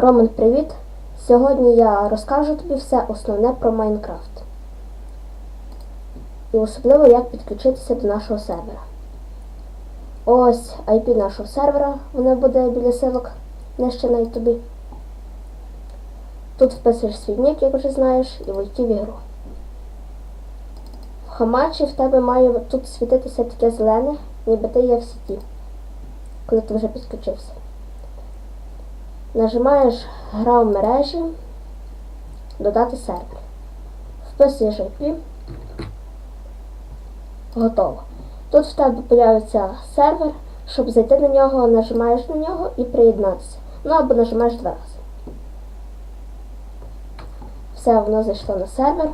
Роман, привіт! Сьогодні я розкажу тобі все основне про Майнкрафт. І особливо як підключитися до нашого сервера. Ось IP нашого сервера, воно буде біля силок нижче на ютубі. Тут вписуєш свій нік, як вже знаєш, і войти в ігру. В хамачі в тебе має тут світитися таке зелене, ніби ти є в сіті, коли ти вже підключився. Нажимаєш Гра в мережі, додати сервер. Вписуєш IP. Готово. Тут в тебе з'явиться сервер, щоб зайти на нього, нажимаєш на нього і приєднатися. Ну або нажимаєш два рази. Все, воно зайшло на сервер.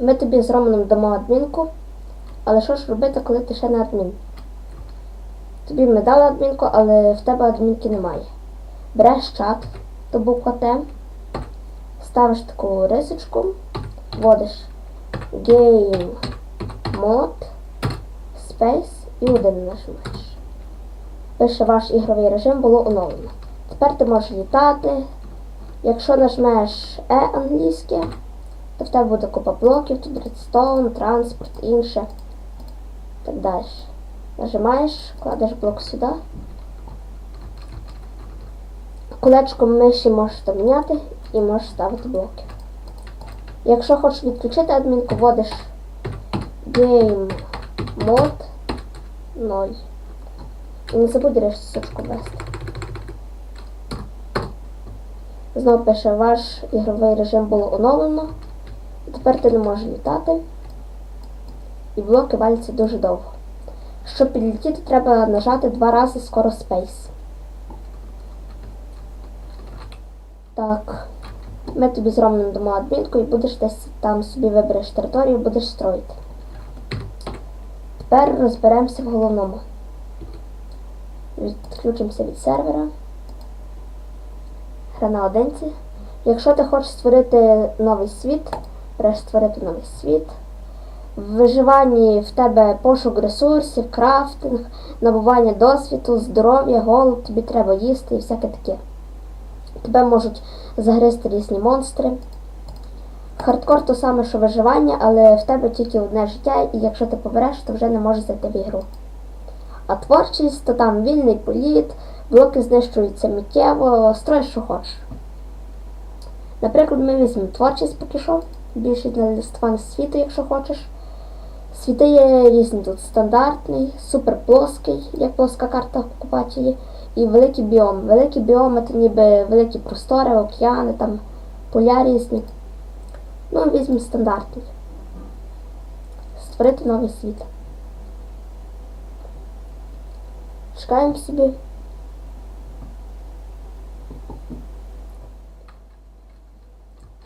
Ми тобі з Романом дамо адмінку. Але що ж робити, коли ти ще не адмін? Тобі ми дали адмінку, але в тебе адмінки немає. Береш чат, то Т, ставиш таку рисочку, вводиш Game Mod Space і один нажимаєш. Пише ваш ігровий режим було оновлено. Тепер ти можеш літати. Якщо нажмеш E англійське, то в тебе буде купа блоків, тут редстоун, транспорт, інше. Так далі. Нажимаєш, кладеш блок сюди. Колечком миші можеш там міняти і можеш ставити блоки. Якщо хочеш відключити адмінку, вводиш Game Mode 0. І не забудь рисочку ввести. Знову пише, ваш ігровий режим було оновлено. І тепер ти не можеш літати. І блоки валяться дуже довго. Щоб підлетіти, треба нажати два рази скоро Space. Так. Ми тобі з Романом дамо адмінку і будеш десь там собі вибереш територію, будеш строїти. Тепер розберемося в головному. Відключимося від сервера. Гра на одинці. Якщо ти хочеш створити новий світ, береш створити новий світ. В виживанні в тебе пошук ресурсів, крафтинг, набування досвіду, здоров'я, голод, тобі треба їсти і всяке таке. Тебе можуть загризти різні монстри. Хардкор то саме, що виживання, але в тебе тільки одне життя, і якщо ти побереш, то вже не можеш зайти в ігру. А творчість, то там вільний політ, блоки знищуються миттєво, строй, що хочеш. Наприклад, ми візьмемо творчість поки що, більше для листування світу, якщо хочеш. Світи є різні тут стандартний, суперплоский, як плоска карта окупації, і великий біом. Великі біоми це ніби великі простори, океани, там поля різні. Ну, візьмемо стандартний. Створити новий світ. Чекаємо собі.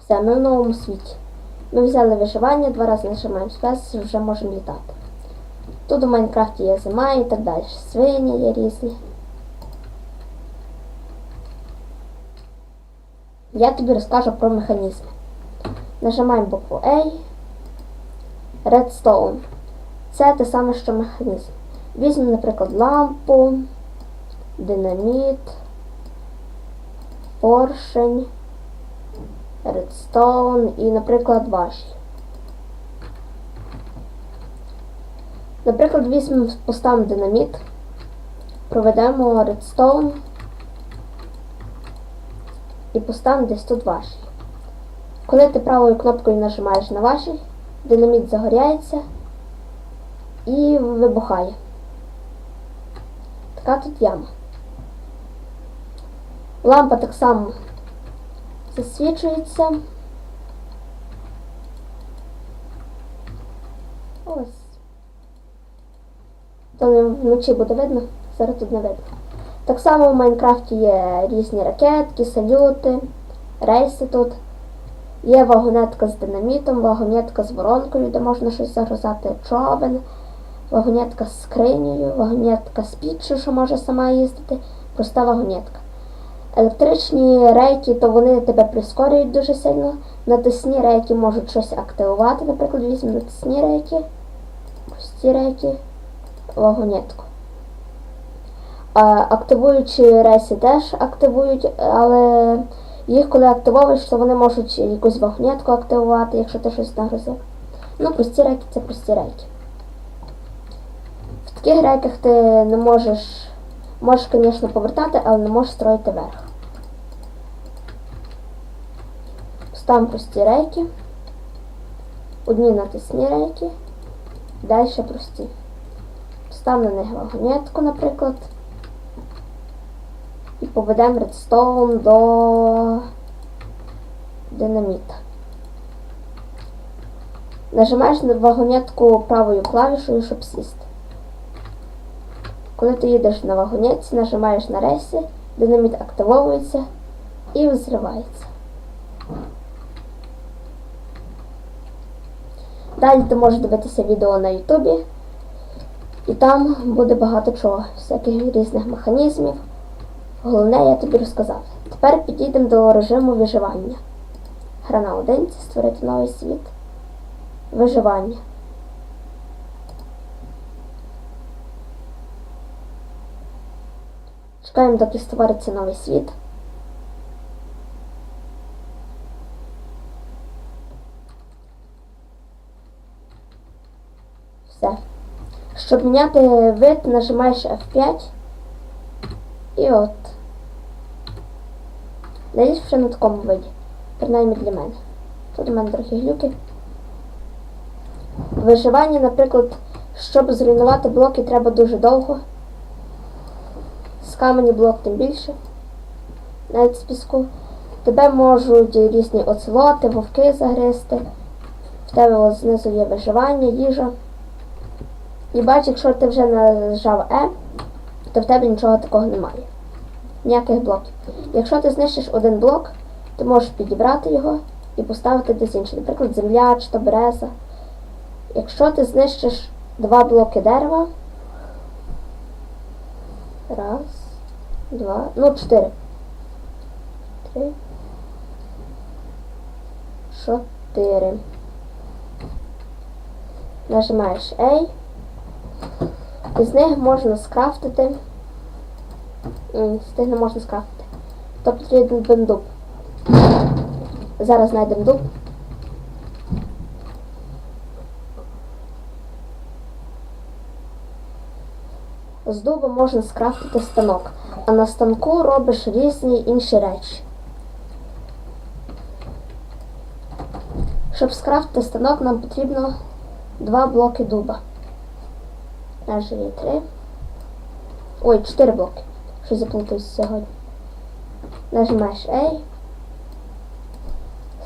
Все, ми в новому світі. Ми взяли виживання, два рази нажимаємо спец, вже можемо літати. Тут у Майнкрафті є зима і так далі. Свині є різні. Я тобі розкажу про механізми. Нажимаємо букву A. Redstone. Це те саме, що механізм. Візьмемо, наприклад, лампу, динаміт, поршень, редстоун і, наприклад, ваші. Наприклад, візьмемо, поставимо динаміт, проведемо редстоун і поставимо десь тут ваші. Коли ти правою кнопкою нажимаєш на ваші, динаміт загоряється і вибухає. Така тут яма. Лампа так само засвічується. Ось. Не вночі буде видно, зараз тут не видно. Так само в Майнкрафті є різні ракетки, салюти, рейси тут. Є вагонетка з динамітом, вагонетка з воронкою, де можна щось загрузати човен, вагонетка з скринею, вагонетка з піччю, що може сама їздити, проста вагонетка. Електричні рейки, то вони тебе прискорюють дуже сильно. Натисні рейки можуть щось активувати. Наприклад, візьмемо натисні рейки, ці рейки, вагонетку. Активуючі рейси теж активують, але їх коли активовуєш, то вони можуть якусь вагонетку активувати, якщо ти щось нагрузив. Ну, прості рейки це прості рейки. В таких рейках ти не можеш, можеш, звісно, повертати, але не можеш строїти верх. Ставимо прості рейки. Одні натисні рейки, далі прості. Став на них вагонетку, наприклад. І поведемо редстоун до динаміта. Нажимаєш на вагонетку правою клавішою, щоб сісти. Коли ти їдеш на вагонетці, нажимаєш на рейси, динаміт активовується і взривається. Далі ти можеш дивитися відео на Ютубі. І там буде багато чого, всяких різних механізмів. Головне, я тобі розказав. Тепер підійдемо до режиму виживання. Гра на одинці, створити новий світ. Виживання. Чекаємо, доки створиться новий світ. Все. Щоб міняти вид, нажимаєш F5 і от. Найліпше на такому виді. Принаймні для мене. Тут у мене трохи глюки. Виживання, наприклад, щоб зруйнувати блоки, треба дуже довго. З камені блок тим більше. Навіть з піску. Тебе можуть різні оцелоти, вовки загризти. В тебе ось знизу є виживання, їжа. І бач, якщо ти вже нажав E, то в тебе нічого такого немає. Ніяких блоків. Якщо ти знищиш один блок, ти можеш підібрати його і поставити десь інше. Наприклад, земля чи то береза. Якщо ти знищиш два блоки дерева. Раз, два, ну чотири. Три. Чотири. Нажимаєш A. Із них можна скрафтити. З тих не можна скрафтити. То потрібен дуб. Зараз знайдемо дуб. З дуба можна скрафтити станок, а на станку робиш різні інші речі. Щоб скрафтити станок, нам потрібно два блоки дуба. Аж є три. Ой, чотири блоки. Що заплутався сьогодні. Нажимаєш A.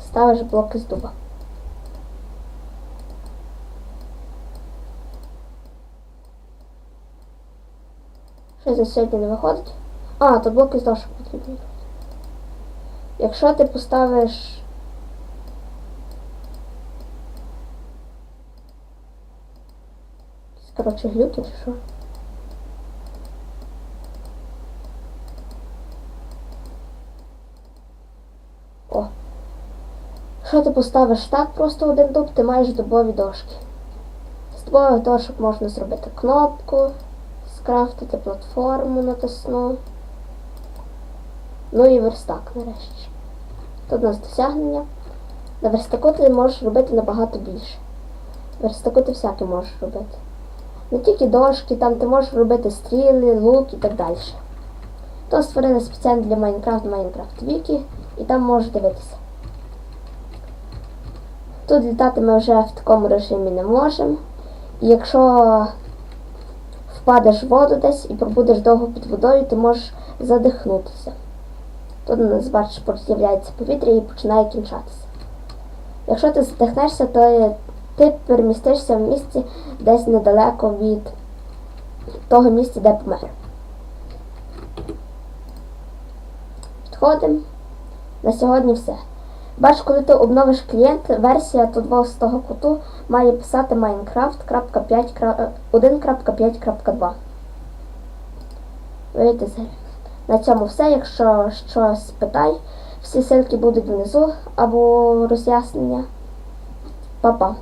Ставиш блоки з дуба. Що за сьогодні не виходить? А, то блоки з дошок потрібні. Якщо ти поставиш Коротше, глюки чи що? О. Якщо ти поставиш так просто один дуб, ти маєш дубові дошки. З дубових дошок можна зробити кнопку, скрафтити платформу натисну. Ну і верстак нарешті. Тут у нас досягнення. На верстаку ти можеш робити набагато більше. Верстаку ти всяке можеш робити. Не тільки дошки, там ти можеш робити стріли, лук і так далі. То створили спеціально для Майнкрафт Майнкрафт Вікі і там можеш дивитися. Тут літати ми вже в такому режимі не можемо. І якщо впадеш в воду десь і пробудеш довго під водою, ти можеш задихнутися. Тут у нас, бачиш, з'являється повітря і починає кінчатися. Якщо ти задихнешся, то ти перемістишся в місці десь недалеко від того місця, де помер. Підходимо. На сьогодні все. Бач, коли ти обновиш клієнт, версія то з того куту має писати Minecraft.1.5.2. Вийти з гри. На цьому все. Якщо щось питай, всі ссылки будуть внизу або роз'яснення. Па-па.